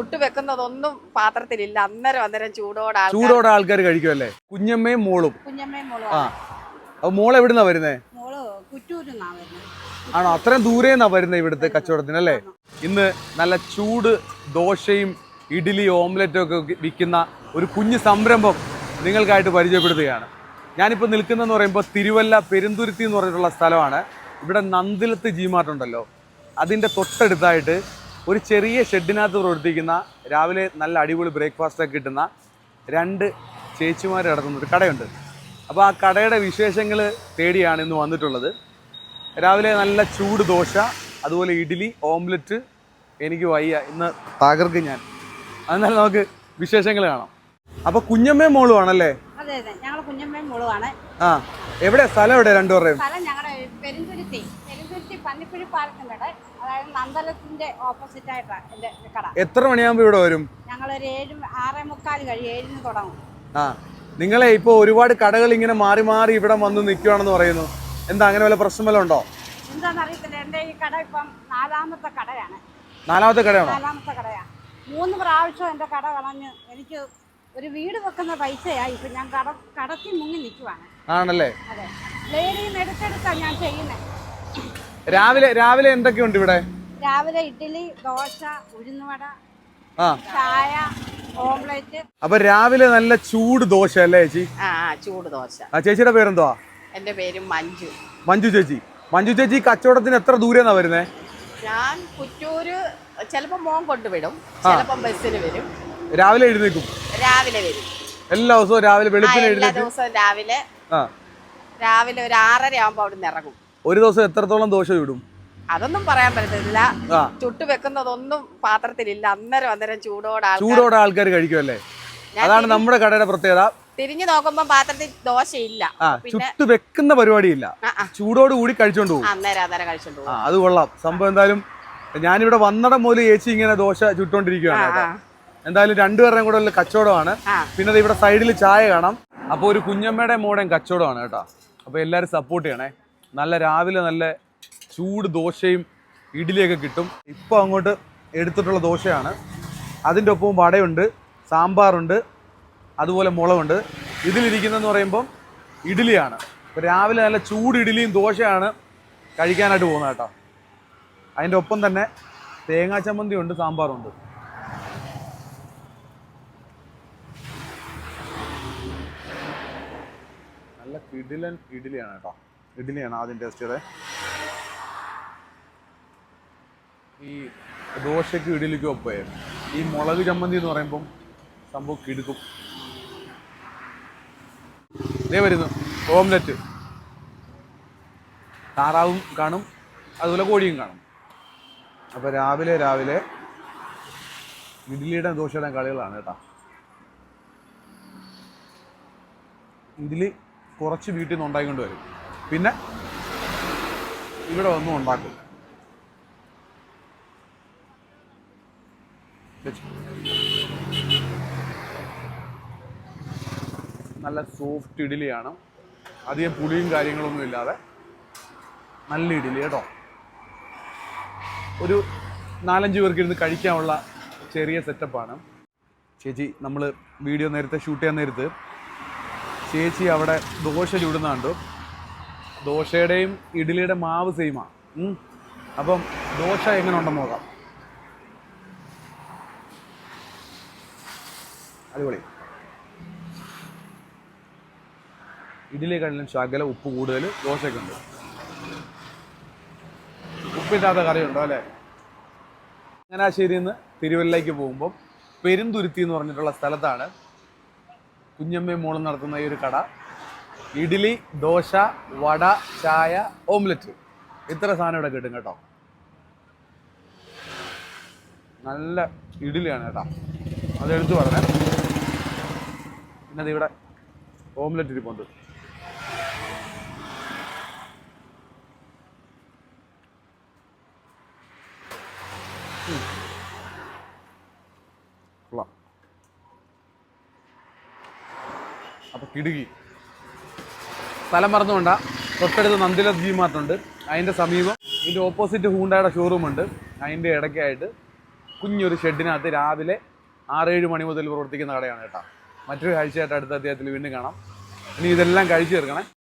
ചുട്ടു വെക്കുന്നതൊന്നും പാത്രത്തിലില്ല. അന്നേരം അന്നേരം ചൂടോടെ ചൂടോടെ ആൾക്കാർ കഴിക്കുമല്ലേ കുഞ്ഞമ്മയും മോളും. കുഞ്ഞമ്മയും മോളും ആ. അപ്പൊ മോൾ എവിടുന്നാ വരുന്നേ? മോൾ കുറ്റൂരിന്നാ വരുന്നത് ആണോ? അത്രയും ദൂരെ നിന്നാ വരുന്നത് ഇവിടുത്തെ കച്ചവടത്തിന് അല്ലേ? ഇന്ന് നല്ല ചൂട് ദോശയും ഇഡ്ഡലി ഓംലെറ്റും ഒക്കെ വിൽക്കുന്ന ഒരു കുഞ്ഞു സംരംഭം നിങ്ങൾക്കായിട്ട് പരിചയപ്പെടുത്തുകയാണ്. ഞാനിപ്പോൾ നിൽക്കുന്നതെന്ന് പറയുമ്പോൾ തിരുവല്ല പെരുന്തുരുത്തി എന്ന് പറഞ്ഞിട്ടുള്ള സ്ഥലമാണ്. ഇവിടെ നന്ദിലത്ത് ജി മാർട്ട് ഉണ്ടല്ലോ. അതിന്റെ തൊട്ടടുത്തായിട്ട് ഒരു ചെറിയ ഷെഡിനകത്ത് പ്രവർത്തിക്കുന്ന രാവിലെ നല്ല അടിപൊളി ബ്രേക്ക്ഫാസ്റ്റ് ഒക്കെ കിട്ടുന്ന രണ്ട് ചേച്ചിമാർ നടത്തുന്ന ഒരു കടയുണ്ട്. അപ്പോൾ ആ കടയുടെ വിശേഷങ്ങൾ തേടിയാണ് ഇന്ന് വന്നിട്ടുള്ളത്. രാവിലെ നല്ല ചൂട് ദോശ അതുപോലെ ഇഡ്ഡലി ഓംലെറ്റ് എനിക്ക് വയ്യ. ഇന്ന് തകർക്കും ഞാൻ. എന്നാൽ നമുക്ക് വിശേഷങ്ങൾ കാണാം. അപ്പൊ കുഞ്ഞമ്മയും മോളു ആണല്ലേ? അതെ അതെ. ഞങ്ങൾ കുഞ്ഞമ്മയും മോളുമാണ്. ആ എവിടെ സ്ഥലം എവിടെ രണ്ടുപേരുടെയും? സ്ഥലം ഞങ്ങളുടെ പെരുന്തുരുത്തി. പെരുന്തുരുത്തി പന്നിക്കുഴി പാലത്തിന്റെ കട അതായത് നന്ദലത്തിന്റെ ഓപ്പോസിറ്റ് ആയിട്ടാണ് കട. എത്ര മണിയാകുമ്പോൾ ഇവിടെ വരും? ഞങ്ങളൊരു ഏഴ് ആറേ മുക്കാൽ കഴിയും. ഏഴിന് തുടങ്ങും. ആ നിങ്ങളെ ഇപ്പോൾ ഒരുപാട് കടകൾ ഇങ്ങനെ മാറി മാറി ഇവിടെ വന്ന് നിൽക്കുകയാണെന്ന് പറയുന്നു. എന്താ അങ്ങനെ വല്ല പ്രശ്നം വല്ല ഉണ്ടോ? എന്താണെന്ന് എന്റെ ഈ കട ഇപ്പം നാലാമത്തെ കടയാണ്. നാലാമത്തെ കടയാണോ? നാലാമത്തെ കടയാണ് മൂന്ന് പ്രാവശ്യം എന്റെ കട കളഞ്ഞ് എനിക്ക് ഒരു വീട് വെക്കുന്ന പൈസയായി. ഇപ്പൊ ഞാൻ കട കടത്തി മുങ്ങി നിൽക്കുവാണ് ആണല്ലേ? അതെ. ലേഡിയും എടുത്തെടുത്താണ് ഞാൻ ചെയ്യുന്നത് രാവിലെ രാവിലെ എന്തൊക്കെയുണ്ട് ഇവിടെ? രാവിലെ ഇഡ്ഡലി ദോശ ഉഴുന്നുവട ആ. ചായ ഓംലെറ്റ്. അപ്പൊ രാവിലെ നല്ല ചൂട് ദോശ അല്ലേ ചേച്ചി? ആ ചൂട് ദോശ. ആ ചേച്ചിയുടെ പേരെന്തുവാ? എന്റെ പേര് മഞ്ജു. മഞ്ജു ചേച്ചി. മഞ്ജു ചേച്ചി കച്ചവടത്തിന് എത്ര ദൂരെന്നാ വരുന്നേ? ഞാൻ കുറ്റൂര് ചിലപ്പോ മോൻ കൊണ്ടുവിടും ചിലപ്പം ബസ്സിന് വരും. രാവിലെ എഴുന്നേക്കും രാവിലെ വരും. എല്ലാ ദിവസവും രാവിലെ ആ, വെളുപ്പിന് എല്ലാ ദിവസവും രാവിലെ. ആ. രാവിലെ ഒരു ആറര ആവുമ്പോ അവിടെ നിന്ന് ഇറങ്ങും. ഒരു ദിവസം എത്രത്തോളം ദോശ ചൂടും? അതൊന്നും പറയാൻ പറ്റത്തില്ല. ചുട്ടു വെക്കുന്നതൊന്നും പാത്രത്തിലില്ല. അന്നേരം അന്നേരം ചൂടോടെ ചൂടോടെ ആൾക്കാർ കഴിക്കുമല്ലേ അതാണ് നമ്മുടെ കടയുടെ പ്രത്യേകത. തിരിഞ്ഞു നോക്കുമ്പോ പാത്രത്തിൽ ദോശയില്ല. ചുട്ടു വെക്കുന്ന പരിപാടിയില്ല. ചൂടോട് കൂടി കഴിച്ചോണ്ട് പോകും. അന്നേരം അന്നേരം കഴിച്ചോണ്ട് പോകും. അത് കൊള്ളാം. സംഭവം എന്തായാലും ഞാനിവിടെ വന്നടം മുതൽ ചേച്ചി ഇങ്ങനെ ദോശ ചുട്ടോണ്ടിരിക്കുകയാണ് എന്തായാലും രണ്ടുപേരുടെയും കൂടെ ഉള്ള കച്ചവടമാണ്. പിന്നെ ഇവിടെ സൈഡിൽ ചായ കാണാം. അപ്പോൾ ഒരു കുഞ്ഞമ്മയുടെ മോടേയും കച്ചവടമാണ് കേട്ടോ. അപ്പോൾ എല്ലാവരും സപ്പോർട്ട് ചെയ്യണേ. നല്ല രാവിലെ നല്ല ചൂട് ദോശയും ഇഡ്ഡലിയൊക്കെ കിട്ടും. ഇപ്പോൾ അങ്ങോട്ട് എടുത്തിട്ടുള്ള ദോശയാണ്. അതിന്റെ ഒപ്പം വടയുണ്ട് സാമ്പാറുണ്ട് അതുപോലെ മുളകുണ്ട്. ഇതിലിരിക്കുന്നതെന്ന് പറയുമ്പം ഇഡ്ഡലിയാണ്. അപ്പോൾ രാവിലെ നല്ല ചൂട് ഇഡ്ഡലിയും ദോശയാണ് കഴിക്കാനായിട്ട് പോകുന്നത് കേട്ടോ. അതിന്റെ ഒപ്പം തന്നെ തേങ്ങാ ചമ്മന്തി ഉണ്ട് സാമ്പാറുണ്ട്. നല്ല കിടിലൻ ഇഡ്ഡലിയാണ് കേട്ടോ. ഇഡ്ഡലിയാണ് ആദ്യം ടേസ്റ്റ് ചെയ്തത്. ഈ ദോശയ്ക്ക് ഇടിലേക്ക് ഒപ്പേ. ഈ മുളക് ചമ്മന്തി എന്ന് പറയുമ്പം സംഭവം കിടുക്കും. ഇതേ വരുന്നു ഓംലെറ്റ് താറാവും കാണും അതുപോലെ കോഴിയും കാണും. അപ്പോൾ രാവിലെ രാവിലെ ഇഡ്ഡലിയുടെ ദോശയുടെ കളികളാണ് കേട്ടോ. ഇഡ്ഡലി കുറച്ച് വീട്ടിൽ നിന്ന് ഉണ്ടാക്കിക്കൊണ്ട് വരും. പിന്നെ ഇവിടെ ഒന്നും ഉണ്ടാക്കും നല്ല സോഫ്റ്റ് ഇഡ്ഡലിയാണ്. അധികം പുളിയും കാര്യങ്ങളൊന്നും ഇല്ലാതെ നല്ല ഇഡ്ഡലി കേട്ടോ. ഒരു നാലഞ്ച് പേർക്ക് ഇരുന്ന് കഴിക്കാനുള്ള ചെറിയ സെറ്റപ്പാണ് ചേച്ചി നമ്മൾ വീഡിയോ നേരത്തെ ഷൂട്ട് ചെയ്യാൻ നേരത്ത് ചേച്ചി അവിടെ ദോശ ചുടുന്ന ദോശയുടെയും ഇഡ്ഡലിയുടെ മാവ് സെയിമാണ് അപ്പം ദോശ എങ്ങനെ ഉണ്ടെന്ന് നോക്കാം. അടിപൊളി. ഇഡ്ഡലിയെക്കാട്ടിലും ശകല ഉപ്പ് കൂടുതൽ ദോശയൊക്കെ ഉണ്ട്. ഉപ്പില്ലാത്ത കറിയുണ്ടോ അല്ലേ? ചങ്ങനാശ്ശേരിയിൽ നിന്ന് തിരുവല്ലയ്ക്ക് പോകുമ്പോൾ പെരുന്തുരുത്തി എന്ന് പറഞ്ഞിട്ടുള്ള സ്ഥലത്താണ് കുഞ്ഞമ്മയും മോളും നടത്തുന്ന ഈ ഒരു കട. ഇഡ്ഡലി ദോശ വട ചായ ഓംലെറ്റ്. ഇത്ര സാധനം ഇവിടെ കിട്ടും കേട്ടോ. നല്ല ഇഡ്ഡലിയാണ് കേട്ടോ. അത് എടുത്തു പറഞ്ഞേ. പിന്നെ ഇവിടെ ഓംലെറ്റ് ഇരിപ്പുണ്ട്. അപ്പൊ കിടുകി. സ്ഥലം മറന്നുകൊണ്ട. തൊട്ടടുത്ത് നന്ദില ജി മാർട്ടുണ്ട് അതിന്റെ സമീപം ഇതിന്റെ ഓപ്പോസിറ്റ് ഹൂണ്ടായുടെ ഷോറൂം ഉണ്ട്. അതിന്റെ ഇടയ്ക്കായിട്ട് കുഞ്ഞൊരു ഷെഡിനകത്ത് രാവിലെ ആറേഴ് മണി മുതൽ പ്രവർത്തിക്കുന്ന കടയാണ് കേട്ടോ. മറ്റൊരു കാഴ്ചയായിട്ട് അടുത്ത അദ്ദേഹത്തിൽ വീണ്ടും കാണാം. ഇനി ഇതെല്ലാം കഴിച്ചു തീർക്കണേ.